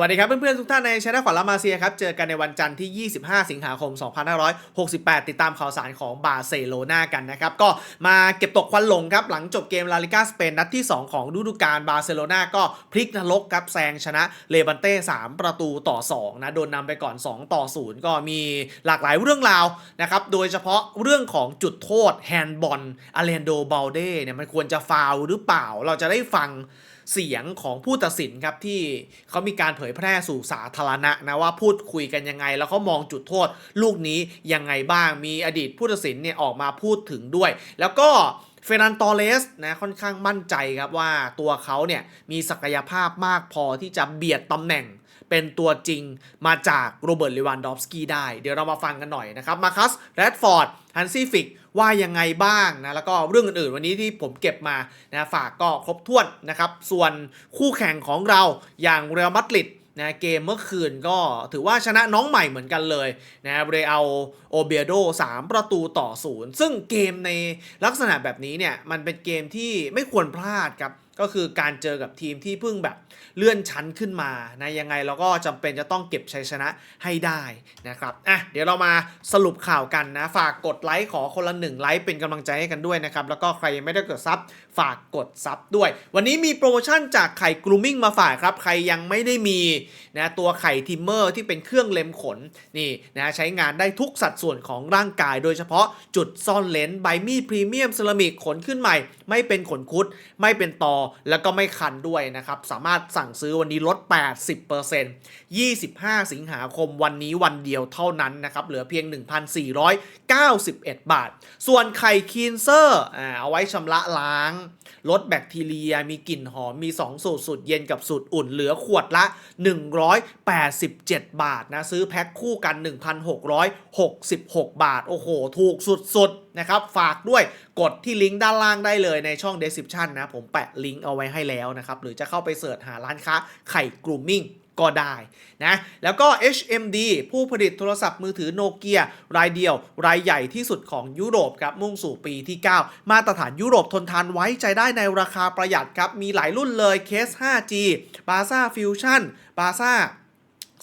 สวัสดีครับเพื่อนๆทุกท่านในช anel ของลามาเซียครับ เจอกันในวันจันทร์ที่ 25 สิงหาคม 2568 ติดตามข่าวสารของบาร์เซโลนากันนะครับ ก็มาเก็บตกควันหลงครับ หลังจบเกมลาลิกาสเปนนัดที่ 2 ของฤดูกาลบาร์เซโลนาก็พลิกนรกครับแซงชนะเลบันเต้ 3 ประตูต่อ 2 นะโดนนำไปก่อน 2 ต่อ 0 ก็มีหลากหลายเรื่องราวนะครับโดยเฉพาะเรื่องของจุดโทษแฮนด์บอลอเลนโดเบลเด้เนี่ยมันควรจะฟาวหรือเปล่าเราจะได้ฟัง เสียงของผู้ตัดสินครับที่เขามีการเผยแพร่สู่สาธารณะนะว่าพูดคุยกันยังไง แล้วเขามองจุดโทษ ลูกนี้ยังไงบ้างมีอดีตผู้ตัดสินเนี่ยออกมาพูดถึงด้วย แล้วก็เฟรนันตอเลสนะค่อนข้างมั่นใจครับว่าตัวเขาเนี่ยมีศักยภาพมากพอที่จะเบียดตำแหน่งเป็นตัวจริงมาจากโรเบิร์ตเลวันดอฟสกี้ได้ เดี๋ยวเรามาฟังกันหน่อยนะครับ มาคัสแรดฟอร์ด ฮันซี่ฟิก ว่ายังไงบ้างนะแล้วก็เรื่องอื่นๆ วันนี้ที่ผมเก็บมานะฝากก็ครบถ้วนนะครับส่วนคู่แข่งของเราอย่างเรอัลมาดริดนะเกมเมื่อคืนก็ถือว่าชนะน้องใหม่เหมือนกันเลยนะเรอัลโอเบียโด 3 ประตูต่อศูนย์ซึ่งเกมในลักษณะแบบนี้เนี่ยมันเป็นเกมที่ไม่ควรพลาดครับก็คือการเจอกับทีมที่เพิ่งแบบเลื่อนชั้นขึ้นมานะยังไงเราก็จำเป็นจะต้องเก็บชัยชนะให้ได้นะครับอะเดี๋ยวเรามาสรุปข่าวกันนะ ฝากกดไลค์ขอคนละหนึ่งไลค์เป็นกำลังใจให้กันด้วยนะครับ แล้วก็ใครยังไม่ได้กดซับฝากกดซับด้วย วันนี้มีโปรโมชั่นจากไข่กรูมิ่งมาฝากครับ ใครยังไม่ได้มีนะตัวไข่ทิมเมอร์ที่เป็นเครื่องเล็มขนนี่นะใช้งานได้ทุกสัดส่วนของร่างกาย โดยเฉพาะจุดซ่อนเลนส์ไบมีดพรีเมียมเซรามิกขนขึ้นใหม่ ไม่เป็นขนคุดไม่เป็นตอแล้วก็ไม่คันด้วยนะครับ สามารถสั่งซื้อวันนี้ลด 80% 25 สิงหาคมวันนี้วันเดียวเท่านั้นนะครับ เหลือเพียง 1,491 บาท ส่วนไข่คีนเซอร์เอาไว้ชำระล้าง ลดแบคทีเรีย มีกลิ่นหอม มี 2 สูตรสูตรเย็นกับสูตรอุ่น เหลือขวดละ 187 บาทนะ ซื้อแพ็คคู่กัน 1,666 บาท โอ้โห ถูกสุดๆนะครับ ฝากด้วยกดที่ลิงก์ด้านล่างได้เลยในช่อง description นะ ผมแปะลิงก์เอาไว้ให้แล้วนะครับ หรือจะเข้าไปเสิร์ชหาร้านค้าไข่กรูมมิ่งก็ได้นะ แล้วก็ HMD ผู้ผลิตโทรศัพท์มือถือโนเกียรายเดียว รายใหญ่ที่สุดของยุโรปครับ มุ่งสู่ปีที่ 9 มาตรฐานยุโรปทนทานไว้ใจได้ในราคาประหยัดครับ มีหลายรุ่นเลยเคส 5G b a z a Fusion b a z a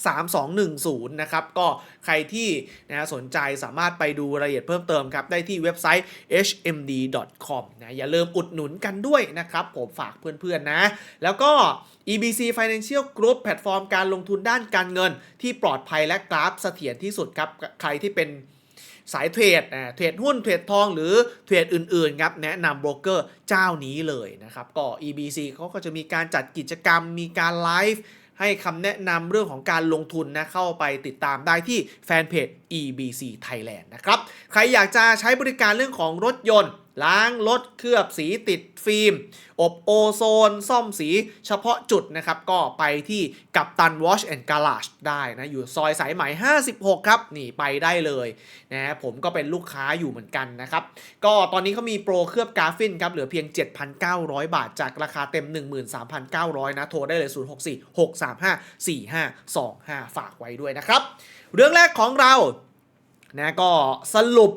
3210 นะครับ ก็ใครที่นะสนใจสามารถไปดูรายละเอียดเพิ่มเติมครับ ได้ที่เว็บไซต์ hmd.com นะอย่าลืมอุดหนุนกันด้วยนะครับ ผมฝากเพื่อนๆนะ แล้วก็ EBC Financial Group แพลตฟอร์มการลงทุนด้านการเงิน ที่ปลอดภัยและกราฟเสถียรที่สุดครับ ใครที่เป็นสายเทรดอ่าเทรดหุ้น เทรดทอง หรือเทรดอื่น ๆ ครับ แนะนำโบรกเกอร์เจ้านี้เลยนะครับ ก็ EBC เขาก็จะมีการจัดกิจกรรม มีการไลฟ์ ให้คำแนะนำเรื่องของการลงทุนนะเข้าไปติดตามได้ที่แฟนเพจ EBC Thailand นะครับ ใครอยากจะใช้บริการเรื่องของรถยนต์ ล้างรถเคลือบสีติดฟิล์ม อบโอโซน ซ่อมสีเฉพาะจุดนะครับ ก็ไปที่กัปตัน Wash and Garage ได้นะ อยู่ซอยสายไหม 56 ครับ นี่ไปได้เลยนะผมก็เป็นลูกค้าอยู่เหมือนกันนะครับ ก็ตอนนี้เขามีโปรเคลือบกราฟินครับ เหลือเพียง 7,900 บาท จากราคาเต็ม 13,900 นะ โทรได้เลย 064 635 4525 ฝากไว้ด้วยนะครับ เรื่องแรกของเรานะก็สรุป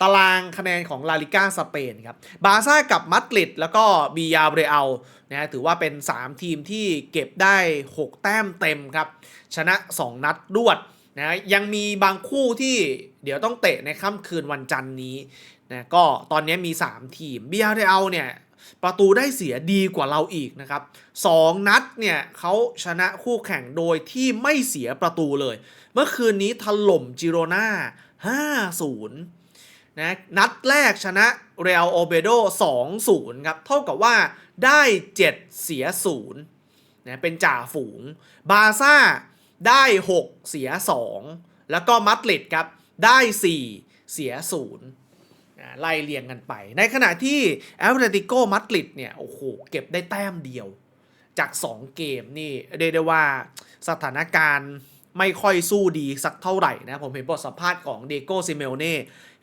ตารางคะแนนของลาลิก้าสเปนครับบาร์ซ่ากับมัดริดแล้วก็บียาเรอัลนะถือว่าเป็น 3 ทีมที่เก็บได้ 6 แต้มเต็มครับ ชนะ 2 นัดรวดนะยังมีบางคู่ที่เดี๋ยวต้องเตะในค่ำคืนวันจันทร์นี้นะก็ตอนนี้มี 3 ทีมบียาเรอัลเนี่ยประตูได้เสียดีกว่าเราอีกนะครับ 2 นัดเนี่ยเขาชนะคู่แข่งโดยที่ไม่เสียประตูเลย เมื่อคืนนี้ถล่มจิโรนา5-0 นะนัดแรกชนะเรอัลโอเบโด2-0 ครับ เท่ากับว่าได้ 7 เสีย 0 นะ เป็นจ่าฝูง บาซ่าได้ 6 เสีย 2 แล้วก็มัดริดครับ ได้ 4 เสีย0นะไล่เรียงกันไป ในขณะที่แอตเลติโกมัดริดเนี่ย โอ้โห เก็บได้แต้มเดียว จาก 2 เกมนี่เรียกได้ว่าสถานการณ์ ไม่ค่อยสู้ดีสักเท่าไหร่นะผมเห็นบทสัมภาษณ์ของเดโก้ซิเมลเน่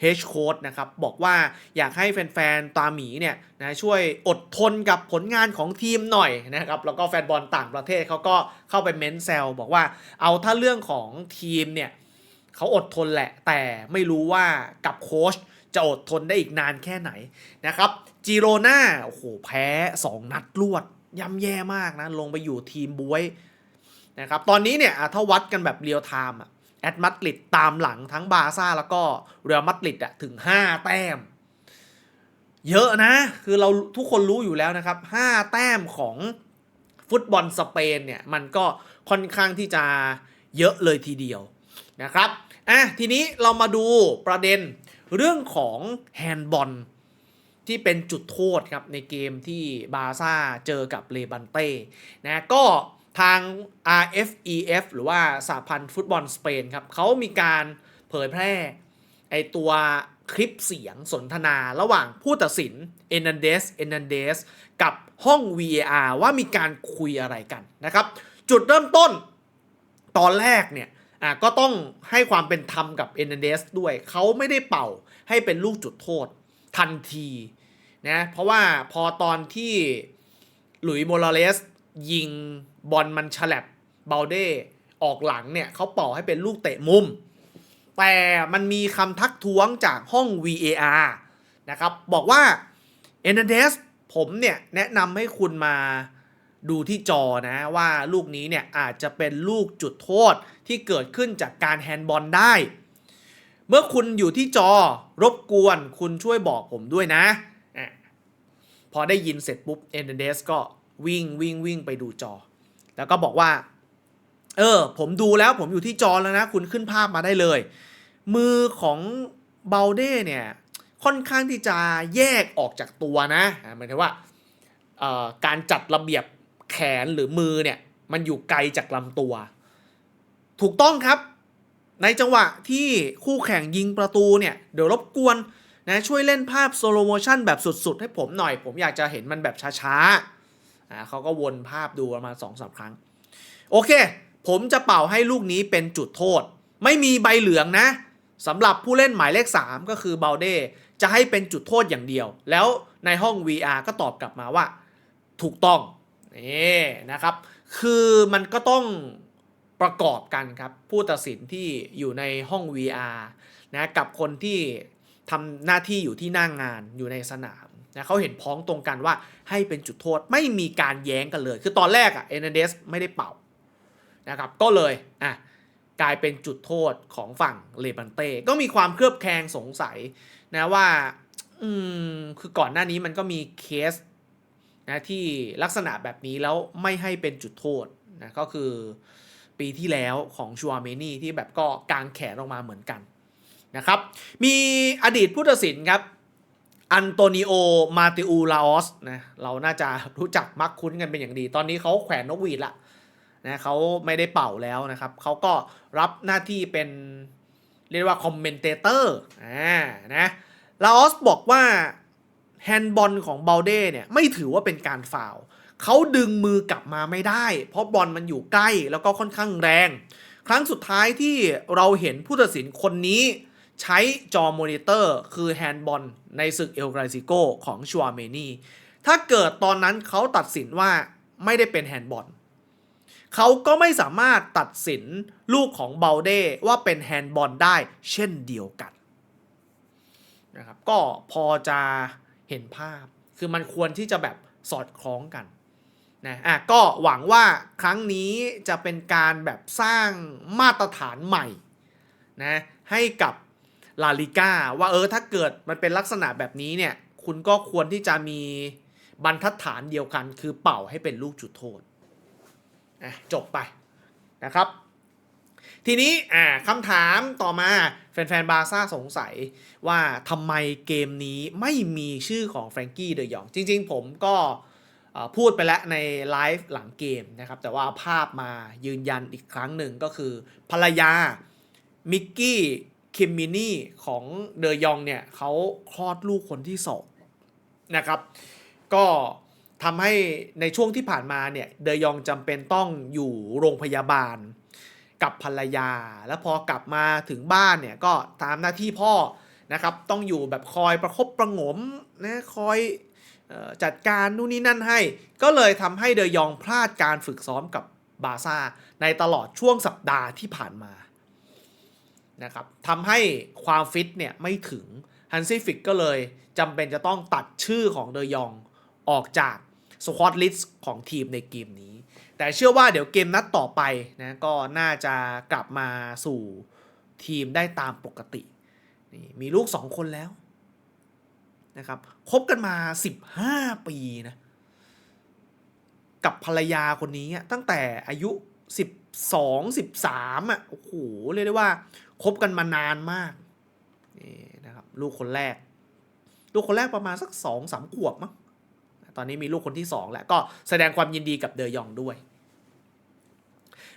เฮชโค้ดนะครับบอกว่าอยากให้แฟนๆตาหมีเนี่ยนะช่วยอดทนกับผลงานของทีมหน่อยนะครับแล้วก็แฟนบอลต่างประเทศเขาก็เข้าไปเม้นแซวบอกว่าเอาถ้าเรื่องของทีมเนี่ยเขาอดทนแหละ แต่ไม่รู้ว่ากับโค้ชจะอดทนได้อีกนานแค่ไหนนะครับจิโรนาโอ้โหแพ้ 2 นัดรวดย่ำแย่มากนะ ลงไปอยู่ทีมบวย นะครับตอนนี้เนี่ยถ้าวัดกันแบบเรียลไทม์อะแอดมาดริดตามหลังทั้งบาร์ซ่าแล้วก็เรอัลมาดริดอะถึง 5 แต้ม เยอะนะ คือเราทุกคนรู้อยู่แล้วนะครับ 5 แต้มของฟุตบอลสเปนเนี่ย มันก็ค่อนข้างที่จะเยอะเลยทีเดียวนะครับอะทีนี้เรามาดูประเด็นเรื่องของแฮนด์บอลที่เป็นจุดโทษครับในเกมที่บาร์ซ่าเจอกับเลบันเต้นะก็ ทาง RFEF หรือว่าสหพันธ์ฟุตบอลสเปนครับเขามีการเผยแพร่ไอตัวคลิปเสียงสนทนาระหว่างผู้ตัดสินเอนันเดสเอนันเดสกับห้อง VAR ว่ามีการคุยอะไรกันนะครับ จุดเริ่มต้นตอนแรกเนี่ยก็ต้องให้ความเป็นธรรมกับเอนันเดสด้วย เขาไม่ได้เป่าให้เป็นลูกจุดโทษทันทีนะเพราะว่าพอตอนที่หลุยส์โมราเลสยิง บอลมันฉลับเบลเด้ออกหลังเนี่ยเขาเป่าให้เป็นลูกเตะมุม แต่มันมีคำทักท้วงจากห้อง VAR นะครับ บอกว่าเอเนเดสผมเนี่ยแนะนำให้คุณมาดูที่จอนะว่าลูกนี้เนี่ยอาจจะเป็นลูกจุดโทษที่เกิดขึ้นจากการแฮนด์บอลได้ เมื่อคุณอยู่ที่จอรบกวนคุณช่วยบอกผมด้วยนะอะพอได้ยินเสร็จปุ๊บเอเนเดสก็วิ่งวิ่งวิ่งไปดูจอ แล้วก็บอกว่า เออ ผมดูแล้วผมอยู่ที่จอแล้วนะ คุณขึ้นภาพมาได้เลย มือของเบลเด้เนี่ยค่อนข้างที่จะแยกออกจากตัวนะหมายถึงว่าการจัดระเบียบแขนหรือมือเนี่ยมันอยู่ไกลจากลำตัว ถูกต้องครับ ในจังหวะที่คู่แข่งยิงประตูเนี่ย เดี๋ยวรบกวนนะช่วยเล่นภาพโซโลโมชันแบบสุด ๆ ให้ผมหน่อย ผมอยากจะเห็นมันแบบช้า ๆ อ่าเขาก็วนภาพดูประมาณสองสามครั้ง โอเค ผมจะเป่าให้ลูกนี้เป็นจุดโทษ ไม่มีใบเหลืองนะสำหรับผู้เล่นหมายเลข 3 ก็คือเบลเดจะให้เป็นจุดโทษอย่างเดียว แล้วในห้อง VR ก็ตอบกลับมาว่า ถูกต้องนี่นะครับ คือมันก็ต้องประกอบกันครับ ผู้ตัดสินที่อยู่ในห้อง VR นะกับคนที่ทำหน้าที่อยู่ที่หน้างงานอยู่ในสนาม นะเขาเห็นพ้องตรงกันว่าให้เป็นจุดโทษไม่มีการแย้งกันเลย คือตอนแรกอะเอเนเดสไม่ได้เป่านะครับก็เลยอะกลายเป็นจุดโทษของฝั่งเลบันเต้ก็มีความเครือบแคลงสงสัยนะว่าอืมคือก่อนหน้านี้มันก็มีเคสนะที่ลักษณะแบบนี้แล้วไม่ให้เป็นจุดโทษนะก็คือปีที่แล้วของชัวเมนี่ที่แบบก็กางแขนออกมาเหมือนกันนะครับ มีอดีตผู้ตัดสินครับ อันโตนิโอ มาติอูลาออสนะเราน่าจะรู้จักมักคุ้นกันเป็นอย่างดี ตอนนี้เขาแขวนนกหวีดละนะเขาไม่ได้เป่าแล้วนะครับ เขาก็รับหน้าที่เป็น เรียกว่าคอมเมนเตเตอร์อ่านะลาออสบอกว่าแฮนด์บอลของเบลเด้เนี่ยไม่ถือว่าเป็นการฟาวเขาดึงมือกลับมาไม่ได้ เพราะบอลมันอยู่ใกล้แล้วก็ค่อนข้างแรง ครั้งสุดท้ายที่เราเห็นผู้ตัดสินคนนี้ ใช้จอมอนิเตอร์คือแฮนด์บอลในศึกเอลกราซิโกของชัวเมนีถ้าเกิดตอนนั้นเขาตัดสินว่าไม่ได้เป็นแฮนด์บอลเขาก็ไม่สามารถตัดสินลูกของเบลเด้ว่าเป็นแฮนด์บอลได้เช่นเดียวกันนะครับก็พอจะเห็นภาพคือมันควรที่จะแบบสอดคล้องกันนะอะก็หวังว่าครั้งนี้จะเป็นการแบบสร้างมาตรฐานใหม่นะให้กับ ลาลิก้าว่าเออถ้าเกิดมันเป็นลักษณะแบบนี้เนี่ย คุณก็ควรที่จะมีบรรทัดฐานเดียวกัน คือเป่าให้เป็นลูกจุดโทษอะจบไปนะครับ ทีนี้อ่าคำถามต่อมาแฟนๆบาร์ซ่าสงสัยว่าทำไมเกมนี้ไม่มีชื่อของแฟรงกี้เดยอง จริงๆ ผมก็พูดไปแล้วในไลฟ์หลังเกมนะครับ แต่ว่าภาพมายืนยันอีกครั้งหนึ่งก็คือภรรยามิกกี้ คิมมินี่ของเดยองเนี่ยเขาคลอดลูกคนที่สองนะครับ ก็ทำให้ในช่วงที่ผ่านมาเนี่ยเดยองจำเป็นต้องอยู่โรงพยาบาลกับภรรยา แล้วพอกลับมาถึงบ้านเนี่ยก็ตามหน้าที่พ่อนะครับต้องอยู่แบบคอยประคบประงมนะคอยจัดการนู่นนี่นั่นให้ ก็เลยทำให้เดยองพลาดการฝึกซ้อมกับบาร์ซ่าในตลอดช่วงสัปดาห์ที่ผ่านมา นะครับทำให้ความฟิตเนี่ยไม่ถึงฮันซี่ฟิกก็เลยจำเป็นจะต้องตัดชื่อของเดยองออกจากสควอตลิสต์ของทีมในเกมนี้ แต่เชื่อว่าเดี๋ยวเกมนัดต่อไปนะก็น่าจะกลับมาสู่ทีมได้ตามปกตินี่มีลูก 2 คนแล้วนะครับคบกันมา 15 ปีนะกับภรรยาคนนี้ตั้งแต่อายุ 12 13อะโอ้โหเรียกได้ว่า คบกันมานานมากนี่นะครับลูกคนแรก ลูกคนแรกประมาณสักสองสามขวบมั้งตอนนี้มีลูกคนที่สองแล้วก็แสดงความยินดีกับเดยองด้วย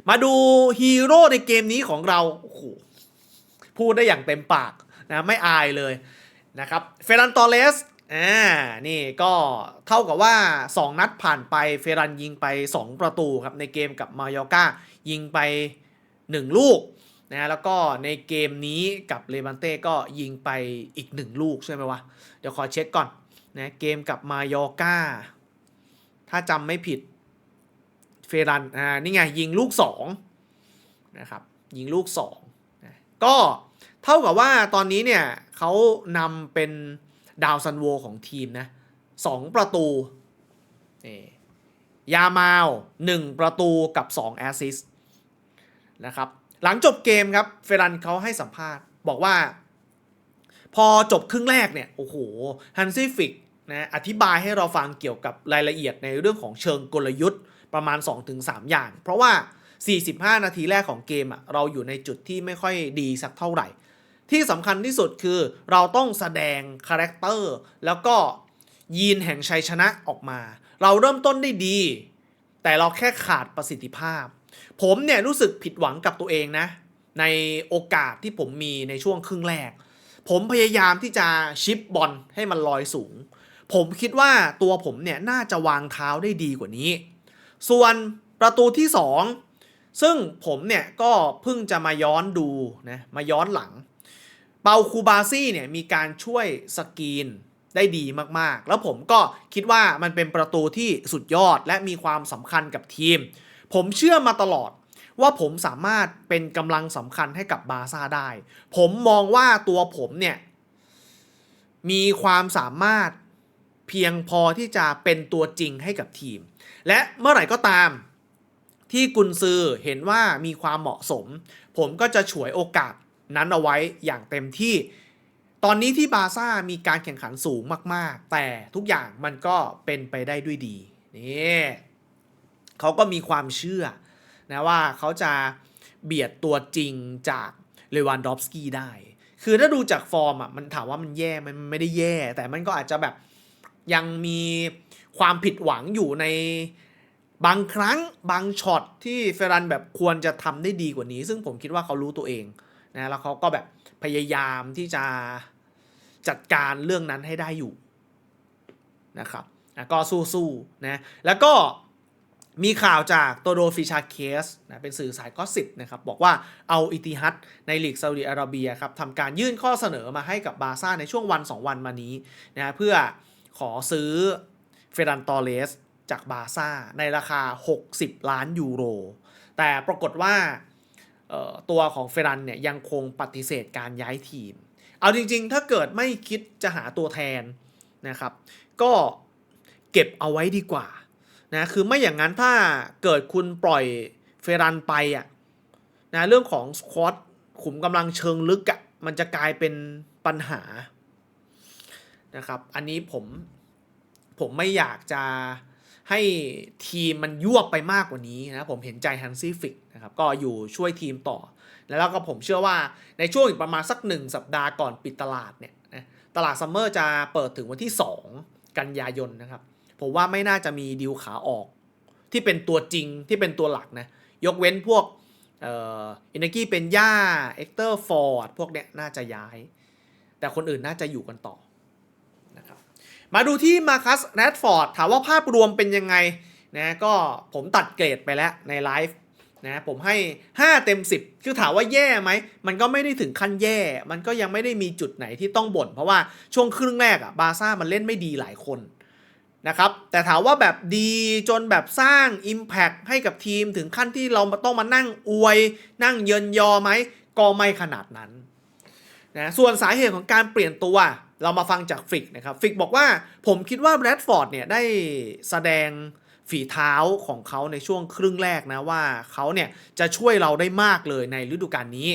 มาดูฮีโร่ในเกมนี้ของเราโอ้โหพูดได้อย่างเต็มปากนะไม่อายเลยนะครับเฟรันตอเลสอ่านี่ก็เท่ากับว่า 2 นัดผ่านไปเฟรันยิงไป 2 ประตูครับในเกมกับมายอกายิงไป 1 ลูก นะแล้วก็ในเกมนี้กับเลบันเต้ก็ยิงไปอีก1ลูกใช่ไหมวะ เดี๋ยวขอเช็คก่อนนะเกมกับมายอกาถ้าจำไม่ผิดเฟรันอ่านี่ไงยิงลูก2นะครับยิงลูก2นะก็เท่ากับว่าตอนนี้เนี่ยเขานำเป็นดาวซันโวของทีมนะ2ประตูนี่ยามาว 1 ประตูกับ 2 แอสซิสนะครับ หลังจบเกมครับเฟรันเขาให้สัมภาษณ์บอกว่า พอจบครึ่งแรกเนี่ยโอ้โหฮันซี่ฟิกนะอธิบายให้เราฟังเกี่ยวกับรายละเอียดในเรื่องของเชิงกลยุทธ์ประมาณ 2-3 อย่าง เพราะว่า 45 นาทีแรกของเกมอะเราอยู่ในจุดที่ไม่ค่อยดีสักเท่าไหร่ ที่สำคัญที่สุดคือเราต้องแสดงคาแรคเตอร์แล้วก็ยีนแห่งชัยชนะออกมา เราเริ่มต้นได้ดี แต่เราแค่ขาดประสิทธิภาพ ผมเนี่ยรู้สึกผิดหวังกับตัวเองนะ ในโอกาสที่ผมมีในช่วงครึ่งแรก ผมพยายามที่จะชิปบอลให้มันลอยสูง ผมคิดว่าตัวผมเนี่ยน่าจะวางเท้าได้ดีกว่านี้ ส่วนประตูที่ 2 ซึ่งผมเนี่ยก็เพิ่งจะมาย้อนดูนะมาย้อนหลัง เปาคูบาซี่เนี่ยมีการช่วยสกรีนได้ดีมากๆ แล้วผมก็คิดว่ามันเป็นประตูที่สุดยอดและมีความสำคัญกับทีม ผมเชื่อมาตลอดว่าผมสามารถเป็นกำลังสำคัญให้กับบาซ่าได้ ผมมองว่าตัวผมเนี่ย มีความสามารถเพียงพอที่จะเป็นตัวจริงให้กับทีม และเมื่อไหร่ก็ตามที่กุนซือเห็นว่ามีความเหมาะสม ผมก็จะฉวยโอกาสนั้นเอาไว้อย่างเต็มที่ ตอนนี้ที่บาซ่ามีการแข่งขันสูงมาก ๆ แต่ทุกอย่างมันก็เป็นไปได้ด้วยดีนี่ เขาก็มีความเชื่อนะว่าเขาจะเบียดตัวจริงจากเลวันดอฟสกี้ได้ คือถ้าดูจากฟอร์มอะมันถามว่ามันแย่มันไม่ได้แย่ แต่มันก็อาจจะแบบยังมีความผิดหวังอยู่ในบางครั้งบางช็อตที่เฟรันแบบควรจะทำได้ดีกว่านี้ ซึ่งผมคิดว่าเขารู้ตัวเองนะแล้วเขาก็แบบพยายามที่จะจัดการเรื่องนั้นให้ได้อยู่นะครับอะก็สู้ๆนะแล้วก็ มีข่าวจากโตโดฟิชาเคสนะเป็นสื่อสายก็สิบนะครับบอกว่าเอาอิติฮัดในลีกซาอุดิอาระเบียครับทำการยื่นข้อเสนอมาให้กับบาร์ซ่าในช่วงวัน 2 วันมานี้นะเพื่อขอซื้อเฟรันตอเลสจากบาร์ซ่าในราคา 60 ล้านยูโร แต่ปรากฏว่าตัวของเฟรันเนี่ยยังคงปฏิเสธการย้ายทีม เอาจริงๆ ถ้าเกิดไม่คิดจะหาตัวแทนนะครับ ก็เก็บเอาไว้ดีกว่า นะคือไม่อย่างนั้นถ้าเกิดคุณปล่อยเฟรันไปอะนะเรื่องของสควอตขุมกำลังเชิงลึกอะมันจะกลายเป็นปัญหานะครับ อันนี้ผมผมไม่อยากจะให้ทีมมันยวบไปมากกว่านี้นะผมเห็นใจฮันซี่ฟิกนะครับก็อยู่ช่วยทีมต่อ แล้วก็ผมเชื่อว่าในช่วงอีกประมาณสักหนึ่งสัปดาห์ก่อนปิดตลาดเนี่ยนะตลาดซัมเมอร์จะเปิดถึงวันที่ 2 กันยายนนะครับ ผมว่าไม่น่าจะมีดีลขาออก ที่เป็นตัวจริงที่เป็นตัวหลักนะ ยกเว้นพวกเอ่ออินกี้เป็นย่าเอ็กเตอร์ฟอร์ดพวกเนี้ยน่าจะย้าย แต่คนอื่นน่าจะอยู่กันต่อนะครับมาดูที่มาคัสแรดฟอร์ดถามว่าภาพรวมเป็นยังไงนะก็ผมตัดเกรดไปแล้วในไลฟ์นะผมให้ 5 เต็ม 10 คือถามว่าแย่ไหม มันก็ไม่ได้ถึงขั้นแย่ มันก็ยังไม่ได้มีจุดไหนที่ต้องบ่น เพราะว่าช่วงครึ่งแรกอะบาร์ซ่ามันเล่นไม่ดีหลายคน นะครับแต่ถามว่าแบบดีจนแบบสร้าง Impact ให้กับทีมถึงขั้นที่เราต้องมานั่งอวย นั่งเยินยอไหมก็ไม่ขนาดนั้นนะส่วนสาเหตุของการเปลี่ยนตัวเรามาฟังจากฟิกนะครับฟิกบอกว่าผมคิดว่าแรดฟอร์ดเนี่ยได้แสดงฝีเท้าของเขาในช่วงครึ่งแรกนะว่าเขาเนี่ยจะช่วยเราได้มากเลยในฤดูกาลนี้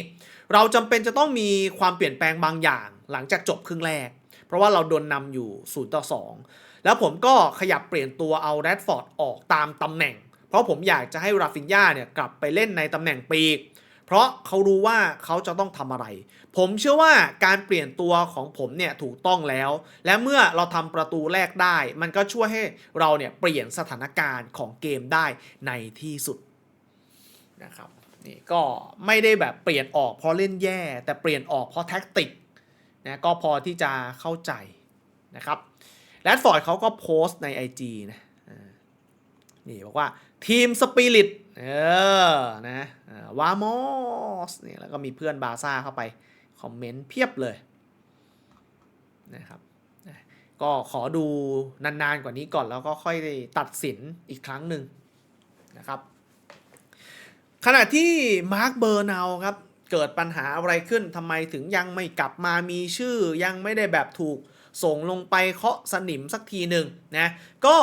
เราจำเป็นจะต้องมีความเปลี่ยนแปลงบางอย่างหลังจากจบครึ่งแรก ราะว่าเราโดนนำอยู่ 0 ต่อ 2 แล้วผมก็ขยับเปลี่ยนตัวเอาแรดฟอร์ดออกตามตำแหน่ง เพราะผมอยากจะให้ราฟินญาเนี่ยกลับไปเล่นในตำแหน่งปีก เพราะเขารู้ว่าเขาจะต้องทำอะไร ผมเชื่อว่าการเปลี่ยนตัวของผมเนี่ยถูกต้องแล้ว และเมื่อเราทำประตูแรกได้ มันก็ช่วยให้เราเนี่ยเปลี่ยนสถานการณ์ของเกมได้ในที่สุดนะครับนี่ก็ไม่ได้แบบเปลี่ยนออกเพราะเล่นแย่ แต่เปลี่ยนออกเพราะแท็กติก นะก็พอที่จะเข้าใจนะครับแรดฟอร์ดเขาก็โพสต์ใน IG นะนี่บอกว่าทีมสปิริตเออนะวามอสนี่แล้วก็มีเพื่อนบาซ่าเข้าไป คอมเมนต์เพียบเลยนะครับก็ขอดูนานๆกว่านี้ก่อนแล้วก็ค่อยตัดสินอีกครั้งหนึ่งนะครับ ขณะที่มาร์คเบอร์นาครับ เกิดปัญหาอะไรขึ้นทำไมถึงยังไม่กลับมามีชื่อ ยังไม่ได้แบบถูกส่งลงไปเคาะสนิมสักทีหนึ่งนะก็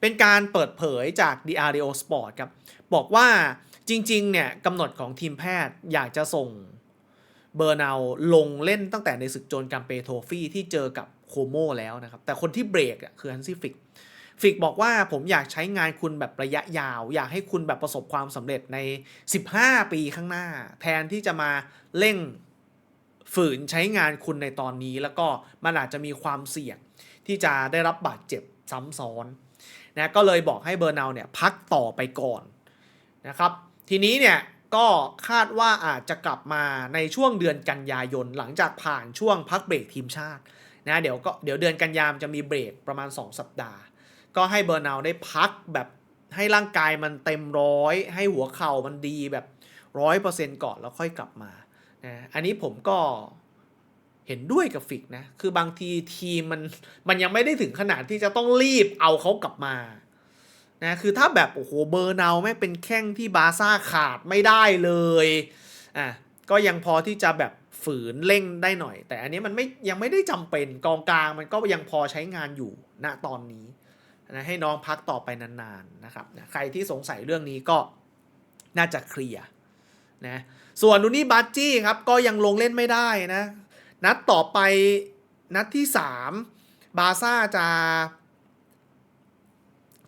เป็นการเปิดเผยจาก d r d o Sport ครับ บอกว่าจริงๆเนี่ยกำหนดของทีมแพทย์อยากจะส่งเบอร์นาลงเล่นตั้งแต่ในศึกโจนกัมเปโทฟี่ที่เจอกับโคโมแล้วนะครับ แต่คนที่เบรกอะคือฮันซี่ฟิก ฟิกบอกว่าผมอยากใช้งานคุณแบบระยะยาว อยากให้คุณแบบประสบความสำเร็จใน 15 ปีข้างหน้า แทนที่จะมาเร่งฝืนใช้งานคุณในตอนนี้ แล้วก็มันอาจจะมีความเสี่ยงที่จะได้รับบาดเจ็บซ้ำซ้อนนะก็เลยบอกให้เบอร์นาเนี่ยพักต่อไปก่อนนะครับ ทีนี้เนี่ยก็คาดว่าอาจจะกลับมาในช่วงเดือนกันยายนหลังจากผ่านช่วงพักเบรกทีมชาตินะเดี๋ยวก็เดี๋ยวเดือนกันยามจะมีเบรกประมาณ 2 สัปดาห์ ก็ให้เบอร์นาวได้พักแบบให้ร่างกายมันเต็มร้อยให้หัวเข่ามันดีแบบร้อยเปอร์เซ็นต์ก่อนแล้วค่อยกลับมานะอันนี้ผมก็เห็นด้วยกับฟิกนะ คือบางทีทีมมันมันยังไม่ได้ถึงขนาดที่จะต้องรีบเอาเขากลับมานะคือถ้าแบบโอ้โหเบอร์เนาไม่เป็นแข้งที่บาซ่าขาดไม่ได้เลยอะก็ยังพอที่จะแบบฝืนเร่งได้หน่อย แต่อันนี้มันไม่ยังไม่ได้จำเป็นกองกลางมันก็ยังพอใช้งานอยู่ณตอนนี้ นะให้น้องพักต่อไปนานๆนะครับนะใครที่สงสัยเรื่องนี้ก็น่าจะเคลียร์นะส่วนนูนี่บัตจี้ครับก็ยังลงเล่นไม่ได้นะนัดต่อไปนัดที่ 3 บาซ่าจะ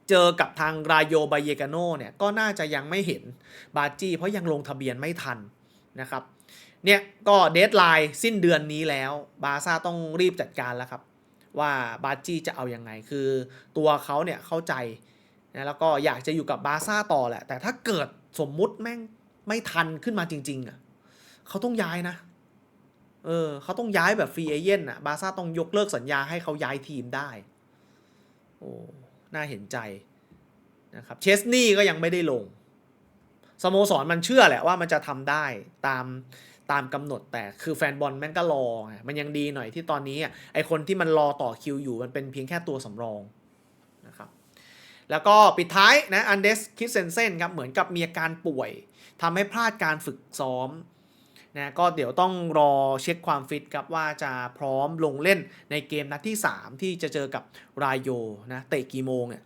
เจอกับทางรายโยบาเยกาโนเนี่ยก็น่าจะยังไม่เห็นบาจี้เพราะยังลงทะเบียนไม่ทันนะครับเนี่ยก็เดทไลน์สิ้นเดือนนี้แล้ว บาซ่าต้องรีบจัดการแล้วครับ ว่าบาจี้จะเอาอยัางไง คือตัวเขาเนี่ยเข้าใจนะแล้วก็อยากจะอยู่กับบาซ่าต่อแหละ แต่ถ้าเกิดสมมุติแม่งไม่ทันขึ้นมาจริง ๆอะเขาต้องย้ายนะ เออเขาต้องย้ายแบบฟรีเอเย่นอะ บาซ่าต้องยกเลิกสัญญาให้เขาย้ายทีมได้ โอ้ น่าเห็นใจนะครับ เชสนี่ก็ยังไม่ได้ลง สโมสรมันเชื่อแหละว่ามันจะทำได้ตาม ตามกำหนดแต่คือแฟนบอลแม่งก็รอมันยังดีหน่อยที่ตอนนี้ไอคนที่มันรอต่อคิวอยู่มันเป็นเพียงแค่ตัวสำรองนะครับแล้วก็ปิดท้ายนะอันเดสคิสเซนเซนครับเหมือนกับมีอาการป่วยทำให้พลาดการฝึกซ้อมนะก็เดี๋ยวต้องรอเช็คความฟิตครับว่าจะพร้อมลงเล่นในเกมนัดที่ 3 ที่จะเจอกับรายโยนะเตะกี่โมงเนี่ย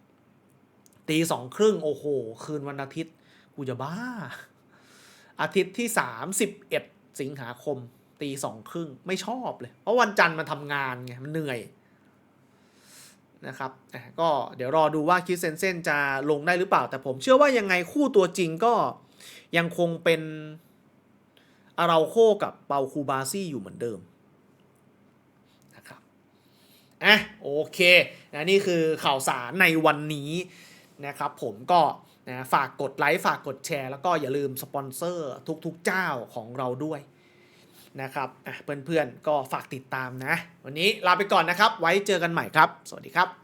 ตีสองครึ่งโอ้โห คืนวันอาทิตย์ กูจะบ้า อาทิตย์ที่ 31 สิงหาคม ตีสองครึ่งไม่ชอบเลย เพราะวันจันทร์มันทำงานไง มันเหนื่อยนะครับก็เดี๋ยวรอดูว่าคิสเซนเซนจะลงได้หรือเปล่า แต่ผมเชื่อว่ายังไงคู่ตัวจริงก็ยังคงเป็นอาราโคกับเปาคูบาซี่อยู่เหมือนเดิมนะครับอะโอเคนะนี่คือข่าวสารในวันนี้นะครับผมก็ นะฝากกดไลค์ฝากกดแชร์ แล้วก็อย่าลืมสปอนเซอร์ทุกๆเจ้าของเราด้วยนะครับเพื่อนๆก็ฝากติดตามนะ วันนี้ลาไปก่อนนะครับ ไว้เจอกันใหม่ครับ สวัสดีครับ